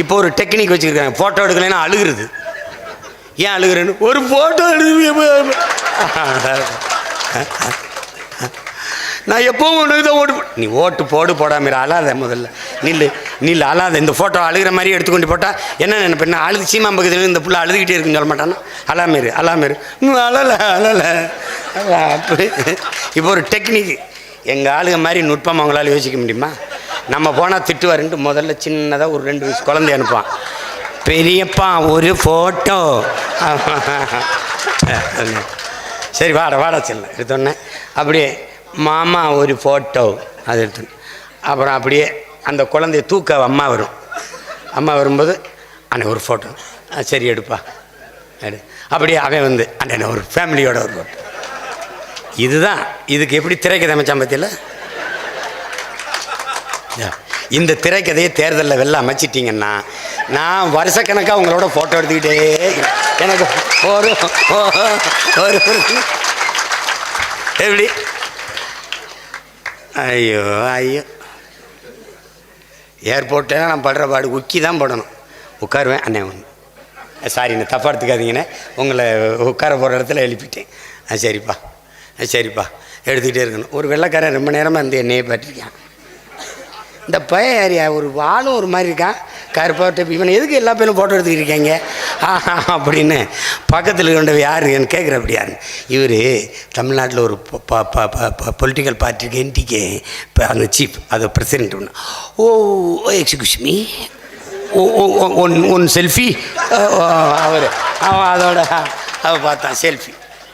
இப்போ ஒரு டெக்னிக் வச்சுருக்காங்க. ஃபோட்டோ எடுக்கலைன்னா அழுகுறது. ஏன் அழுகுறேன்னு? ஒரு ஃபோட்டோ எடுத்து நான் எப்பவும் உனக்கு தான் ஓட்டு நீ ஓட்டு போடு போடாமல் அழாத முதல்ல. நில்லு நில்லு அழாத. இந்த ஃபோட்டோ அழுகிற மாதிரி எடுத்துக்கொண்டு போட்டால் என்ன நினைப்பேன் நான் அழுது சீமா பக்கத்தில் இந்த புள்ள அழுதுகிட்டே இருக்குன்னு சொல்ல மாட்டானா? அழாமரு அழாமரு அழலை அழலை. அப்படி. இப்போ ஒரு டெக்னிக் எங்கள் ஆளுங்க மாதிரி நுட்பம் அவங்களால யோசிக்க முடியுமா? நம்ம போனால் திட்டுவாருன்ட்டு முதல்ல சின்னதாக ஒரு ரெண்டு வயசு குழந்தை அனுப்பான் பெரியப்பா ஒரு ஃபோட்டோ சரி வாட வாடா செல்ல எடுத்தோடனே. அப்படியே மாமா ஒரு ஃபோட்டோ அது எடுத்து அப்புறம் அப்படியே அந்த குழந்தைய தூக்க அம்மா வரும். அம்மா வரும்போது அண்ணன் ஒரு ஃபோட்டோ சரி எடுப்பா. எடு. அப்படியே அவன் வந்து அண்ணன் ஒரு ஃபேமிலியோட ஒரு ஃபோட்டோ இதுதான் இதுக்கு எப்படி திரைக்கு அமைச்சான் பத்தியில இந்த திரைக்கதையை தேர்தலில் வெளில அமைச்சிட்டிங்கன்னா நான் வருஷக்கணக்காக உங்களோட ஃபோட்டோ எடுத்துக்கிட்டே எனக்கு ஒரு ஒரு எப்படி? ஐயோ ஐயோ. ஏர்போர்ட்டில் நான் படுற பாடு உக்கி தான் போடணும். உட்காருவேன். அண்ணே ஒன்று சாரி நான் தப்பாக எடுத்துக்காதீங்கண்ணே. உங்களை உட்கார போகிற இடத்துல எழுப்பிட்டேன். ஆ சரிப்பா. ஆ சரிப்பா. எடுத்துக்கிட்டே இருக்கணும். ஒரு வெள்ளைக்காரன் ரொம்ப நேரமாக இந்த என்னையே பாட்டிருக்கான் இந்த பையன் ஏரியா ஒரு வாழும் ஒரு மாதிரி இருக்கான். கருப்பாட்ட இவனை எதுக்கு எல்லா பேரும் ஃபோட்டோ எடுத்துக்கிட்டு இருக்காங்க ஆஹா, அப்படின்னு பக்கத்தில் இருந்தவ யார் எனக்கு கேட்குற அப்படி யாரு? இவர் தமிழ்நாட்டில் ஒரு பொலிட்டிக்கல் பார்ட்டிக்கு என்டிக்கு இப்போ அந்த சீஃப் அது பிரசிடென்ட் ஒன்று ஓ எக்ஸிக்யூஸ் மீ ஓ ஒன் ஒன் செல்ஃபி அவர். அவன் அதோட அவள் பார்த்தான் செல்ஃபி